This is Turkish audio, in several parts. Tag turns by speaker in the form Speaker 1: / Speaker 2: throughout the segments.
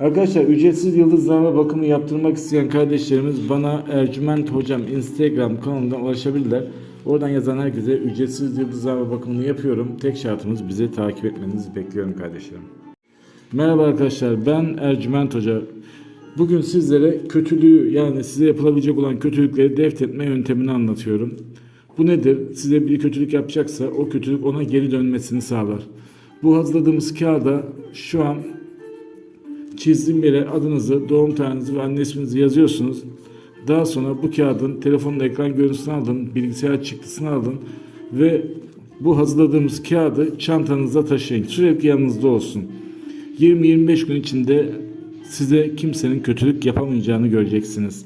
Speaker 1: Arkadaşlar ücretsiz yıldızlarla bakımı yaptırmak isteyen kardeşlerimiz bana Ercüment Hocam Instagram kanalından ulaşabilirler. Oradan yazan herkese ücretsiz yıldızlarla bakımını yapıyorum. Tek şartımız bizi takip etmenizi bekliyorum kardeşlerim. Merhaba arkadaşlar ben Ercüment Hoca. Bugün sizlere kötülüğü yani size yapılabilecek olan kötülükleri deft etme yöntemini anlatıyorum. Bu nedir? Size bir kötülük yapacaksa o kötülük ona geri dönmesini sağlar. Bu hazırladığımız kağıda şu an çizdiğim yere adınızı, doğum tarihinizi ve anne isminizi yazıyorsunuz. Daha sonra bu kağıdın telefonun ekran görüntüsünü alın, bilgisayar çıktısını alın ve bu hazırladığımız kağıdı çantanızda taşıyın. Sürekli yanınızda olsun. 20-25 gün içinde size kimsenin kötülük yapamayacağını göreceksiniz.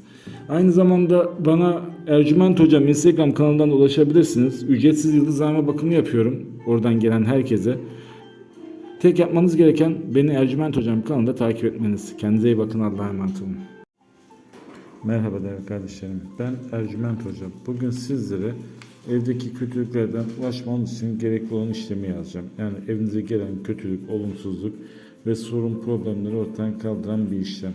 Speaker 1: Aynı zamanda bana Ercüment Hocam Instagram kanalından ulaşabilirsiniz. Ücretsiz yıldızlama bakımı yapıyorum. Oradan gelen herkese. Tek yapmanız gereken beni Ercüment Hocam kanalında takip etmeniz. Kendinize iyi bakın. Allah'a emanet olun. Merhaba değerli kardeşlerim. Ben Ercüment Hocam. Bugün sizlere evdeki kötülüklerden ulaşmanız için gerekli olan işlemi yazacağım. Yani evinize gelen kötülük, olumsuzluk ve sorun problemleri ortadan kaldıran bir işlem.